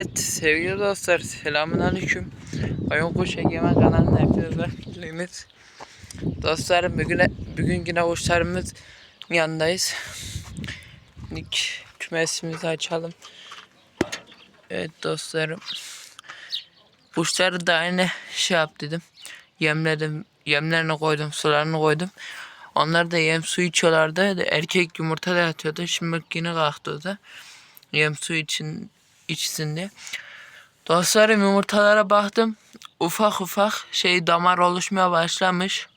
Evet sevgili dostlar selamun aleyküm. Oyun Kuş Egemen kanalına hepiniz hoş geldiniz. Dostlarım bugün, bugün yine kuşlarımız yanındayız. İlk kümesimizi açalım. Evet dostlarım. Kuşları da aynı şey yap dedim. Yemledim. Yemlerini koydum, sularını koydum. Onlar da yem su içiyorlardı. Erkek yumurta da atıyordu. Şimdi yine kalktı o da. Yem su için içsin diye. Dostlarım yumurtalara baktım. Ufak ufak şey damar oluşmaya başlamış.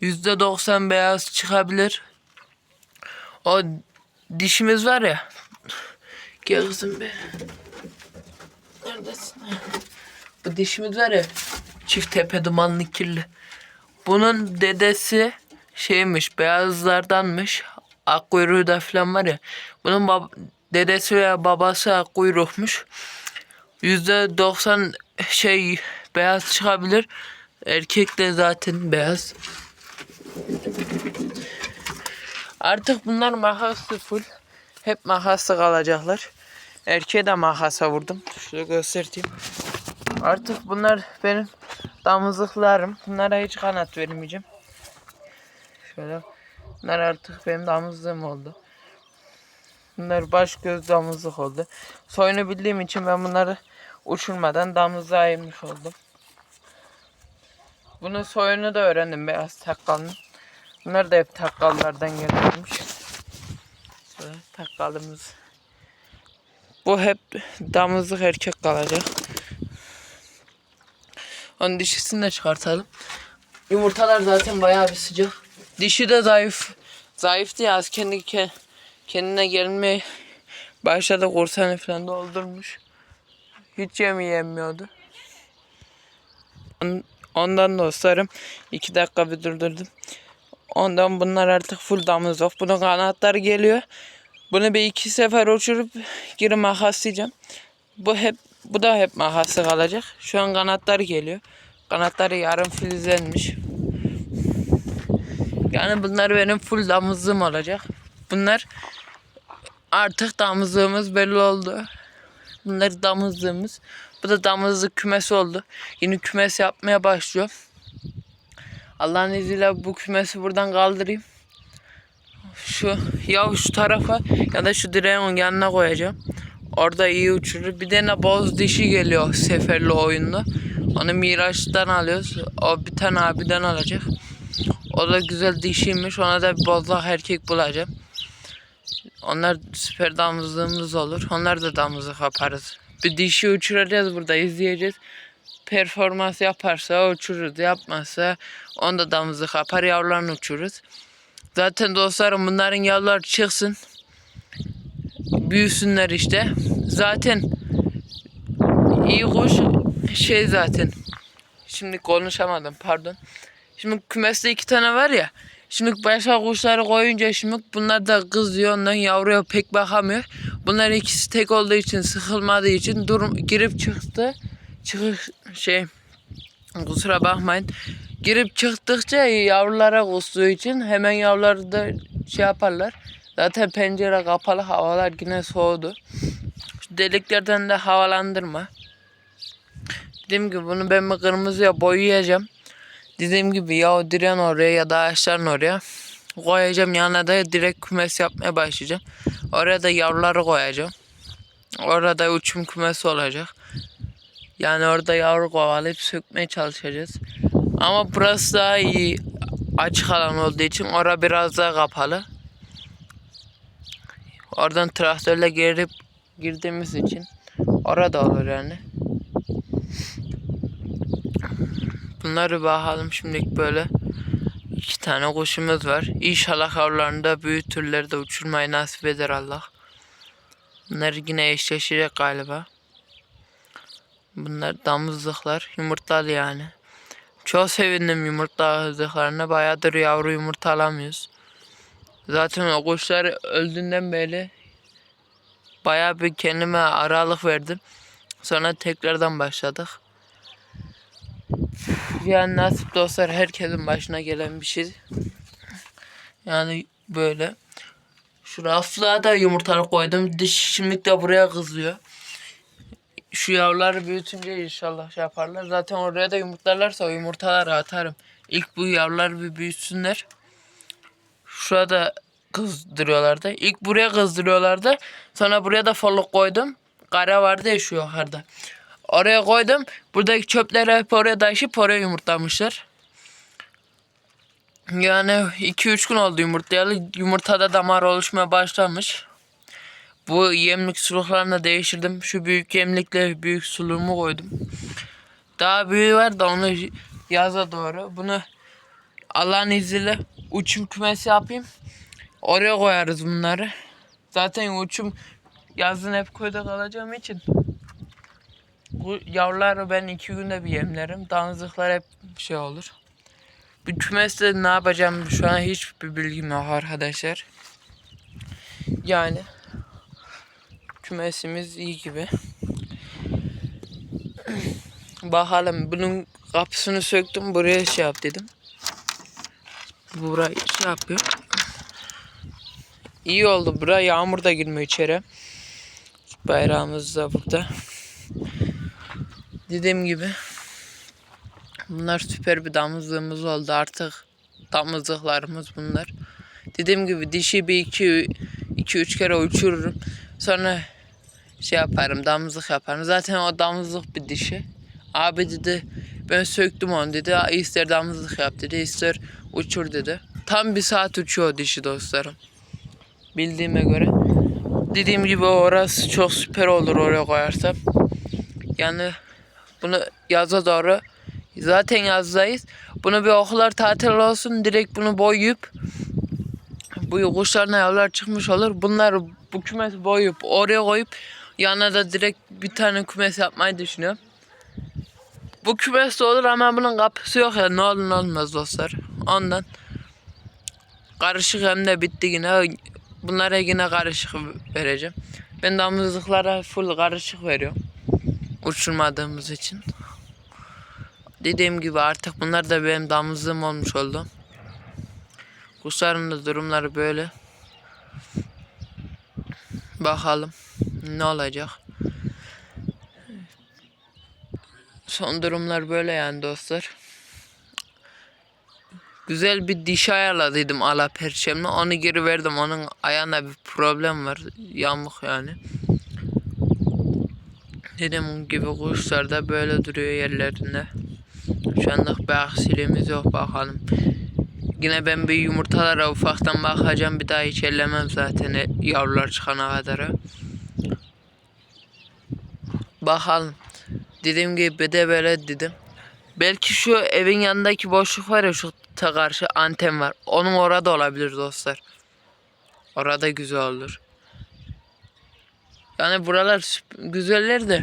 Yüzde doksan beyaz çıkabilir. O dişimiz var ya. Gel kızım be. Neredesin? Bu dişimiz var ya. Çift tepe dumanlı kirli. Bunun dedesi şeymiş beyazlardanmış. Ak kuyruğu da falan var ya. Bunun bab- dedesi veya babası kuyrukmuş. Yüzde doksan şey beyaz çıkabilir. Erkek de zaten beyaz. Artık bunlar mahaslı full. Hep mahaslı kalacaklar. Erkeğe de mahasa vurdum. Şöyle göstereyim. Artık bunlar benim damızlıklarım. Bunlara hiç kanat vermeyeceğim. Şöyle. Bunlar artık benim damızlığım oldu. Bunlar baş göz damızlık oldu. Soyunu bildiğim için ben bunları uçurmadan damızlığa yemiş oldum. Bunun soyunu da öğrendim beyaz takkalının. Bunlar da hep takkallardan gelmiş. Şöyle takkalımız. Bu hep damızlık erkek kalacak. Onun dişisini de çıkartalım. Yumurtalar zaten bayağı bir sıcak. Dişi de zayıf. Zayıftı ya az kendi ke- kendine gelmeye başladı kursanı falan doldurmuş. Hiç yemi yemiyordu. On- Ondan dostlarım iki dakika bir durdurdum. Ondan bunlar artık full damızlık. Bunun kanatları geliyor. Bunu bir iki sefer uçurup geri makaslayacağım. Bu hep bu da hep makası kalacak. Şu an kanatları geliyor. Kanatları yarım filizlenmiş. Yani bunlar benim full damızlığım olacak. Bunlar artık damızlığımız belli oldu. Bunlar damızlığımız. Bu da damızlık kümesi oldu. Yeni kümes yapmaya başlıyor. Allah'ın izniyle bu kümesi buradan kaldırayım. Şu ya şu tarafa ya da şu direğin yanına koyacağım. Orada iyi uçurur. Bir tane boz dişi geliyor seferli oyunda. Onu Miraç'tan alıyoruz. O bir tane abiden alacak. O da güzel dişiymiş. Ona da bir bozlak erkek bulacağım. Onlar süper damızlığımız olur. Onlar da damızlık yaparız. Bir dişi uçuracağız burada izleyeceğiz. Performans yaparsa uçururuz. Yapmazsa onu da damızlık yapar. Yavrularını uçururuz. Zaten dostlarım bunların yavruları çıksın. Büyüsünler işte. Zaten iyi kuş şey zaten. Şimdi konuşamadım pardon. Şimdi kümeste iki tane var ya. Şimdi başka kuşları koyunca şimdi bunlar da kızıyor ondan yavruya pek bakamıyor. Bunlar ikisi tek olduğu için sıkılmadığı için durum girip çıktı. Çıkış şey kusura bakmayın. Girip çıktıkça yavrulara kustuğu için hemen yavruları da şey yaparlar. Zaten pencere kapalı havalar yine soğudu. Şu deliklerden de havalandırma. Dediğim gibi bunu ben bir kırmızıya boyayacağım. Dediğim gibi ya diren oraya ya da ağaçların oraya koyacağım. Yanına da direkt kümes yapmaya başlayacağım. Oraya da yavruları koyacağım. Orada uçum kümesi olacak. Yani orada yavru kovalayıp sökmeye çalışacağız. Ama burası daha iyi açık alan olduğu için orada biraz daha kapalı. Oradan traktörle girip girdiğimiz için orada olur yani. Bunları bakalım şimdilik böyle. İki tane kuşumuz var. İnşallah yavrularını da büyük türleri de uçurmayı nasip eder Allah. Bunlar yine eşleşecek galiba. Bunlar damızlıklar. Yumurtlalı yani. Çok sevindim yumurtladıklarına. Bayağıdır yavru yumurta alamıyoruz. Zaten o kuşlar öldüğünden beri bayağı bir kendime aralık verdim. Sonra tekrardan başladık. Yani nasip dostlar herkesin başına gelen bir şey. Yani böyle. Şu raflığa da yumurtalık koydum. Diş şimdilik de buraya kızıyor. Şu yavruları büyütünce inşallah şey yaparlar. Zaten oraya da yumurtlarlarsa o yumurtaları atarım. İlk bu yavrular bir büyütsünler. Şurada kızdırıyorlardı. İlk buraya kızdırıyorlardı. Sonra buraya da folluk koydum. Kara vardı ya şu yukarıda. Oraya koydum. Buradaki çöpleri hep oraya taşıyıp oraya yumurtlamışlar. Yani 2-3 gün oldu yumurtlayalı. Yumurtada damar oluşmaya başlamış. Bu yemlik suluklarını değiştirdim. Şu büyük yemlikle büyük suluğumu koydum. Daha büyüğü var da onu yaza doğru. Bunu Allah'ın izniyle uçum kümesi yapayım. Oraya koyarız bunları. Zaten uçum yazın hep köyde kalacağım için bu yavruları ben iki günde bir yemlerim. Damızlıklar hep şey olur. Bu kümeste ne yapacağım şu an hiçbir bilgim yok arkadaşlar. Yani kümesimiz iyi gibi. Bakalım bunun kapısını söktüm buraya şey yap dedim. Burayı şey yapıyor. İyi oldu bura yağmur da girmiyor içeri. Bayrağımız da burada. Dediğim gibi bunlar süper bir damızlığımız oldu artık damızlıklarımız bunlar. Dediğim gibi dişi bir iki iki üç kere uçururum. Sonra şey yaparım damızlık yaparım. Zaten o damızlık bir dişi. Abi dedi ben söktüm onu dedi. "Aa, ister damızlık yap dedi ister uçur dedi. Tam bir saat uçuyor dişi dostlarım. Bildiğime göre. Dediğim gibi orası çok süper olur oraya koyarsam. Yani bunu yaza doğru zaten yazdayız. Bunu bir okullar tatil olsun direkt bunu boyayıp bu kuşlarına yavrular çıkmış olur. Bunları bu kümesi boyayıp oraya koyup yanına da direkt bir tane kümes yapmayı düşünüyorum. Bu kümes de olur ama bunun kapısı yok ya ne olur ne olmaz dostlar. Ondan karışık hem de bitti yine. Bunlara yine karışık vereceğim. Ben damızlıklara full karışık veriyorum. Uçurmadığımız için. Dediğim gibi artık bunlar da benim damızlığım olmuş oldu. Kuşların da durumları böyle. Bakalım ne olacak. Son durumlar böyle yani dostlar. Güzel bir diş ayarladıydım ala perçemle. Onu geri verdim. Onun ayağında bir problem var. Yamuk yani. Dediğim gibi kuşlar da böyle duruyor yerlerinde. Şu anlık bir aksiliğimiz yok bakalım. Yine ben bir yumurtalara ufaktan bakacağım. Bir daha hiç ellemem zaten e, yavrular çıkana kadar. Bakalım. Dediğim gibi de böyle dedim. Belki şu evin yanındaki boşluk var ya şu ta karşı anten var. Onun orada olabilir dostlar. Orada güzel olur. Yani buralar güzeller de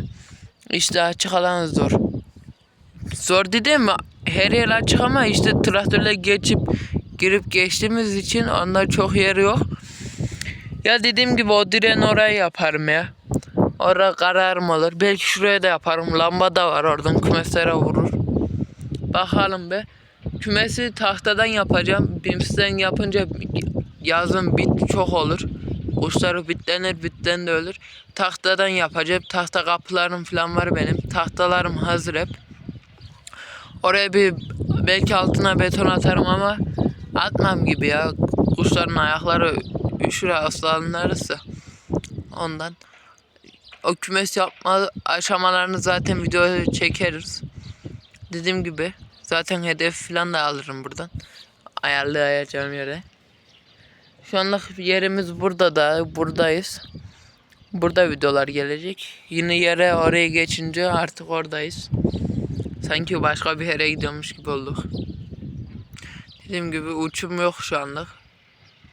işte açık alan zor. Zor dedim? Her yer açık ama işte traktörle geçip girip geçtiğimiz için onda çok yer yok. Ya dediğim gibi o direğin orayı yaparım ya. Orada kararım olur. Belki şuraya da yaparım. Lamba da var oradan kümeslere vurur. Bakalım be. Kümesi tahtadan yapacağım. Bims'ten yapınca yazın bit çok olur. Kuşları bitlenir bitten de ölür. Tahtadan yapacağım. Tahta kapılarım falan var benim. Tahtalarım hazır hep. Oraya bir belki altına beton atarım ama atmam gibi ya. Kuşların ayakları üşür hastalanırsa. Ondan. O kümes yapma aşamalarını zaten videoya çekeriz. Dediğim gibi zaten hedef falan da alırım buradan. Ayarlayacağım yere. Şu anlık yerimiz burada da buradayız. Burada videolar gelecek. Yine yere oraya geçince artık oradayız. Sanki başka bir yere gidiyormuş gibi olduk. Dediğim gibi uçum yok şu anlık.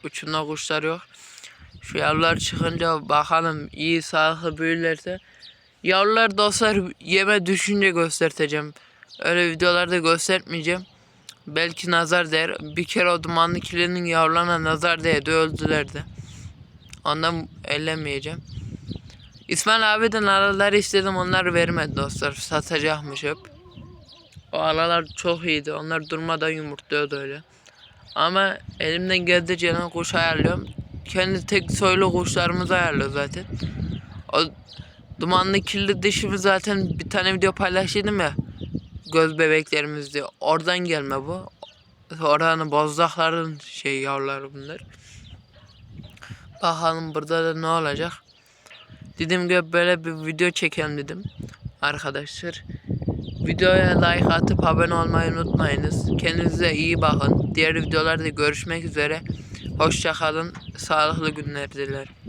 Uçumda kuşlar yok. Şu yavrular çıkınca bakalım iyi sağlıklı büyürlerse. Yavrular dostlar yeme düşünce göstereceğim. Öyle videolarda göstermeyeceğim. Belki nazar değer. Bir kere o dumanlı kirlinin yavrularına nazar değdi öldüler de. Ondan ellemeyeceğim. İsmail abiden araları istedim onlar vermedi dostlar. Satacakmış hep. O aralar çok iyiydi. Onlar durmadan yumurtluyordu öyle. Ama elimden geldiğince kuş ayarlıyorum. Kendi tek soylu kuşlarımızı ayarlıyor zaten. O Dumanlı kirli dişimi zaten bir tane video paylaştım ya. Göz bebeklerimiz diye. Oradan gelme bu. Oranın bozdakların şey yavruları bunlar. Bakalım burada da ne olacak. Dediğim gibi böyle bir video çekelim dedim. Arkadaşlar. Videoya like atıp abone olmayı unutmayınız. Kendinize iyi bakın. Diğer videolarda görüşmek üzere. Hoşça kalın. Sağlıklı günler dilerim.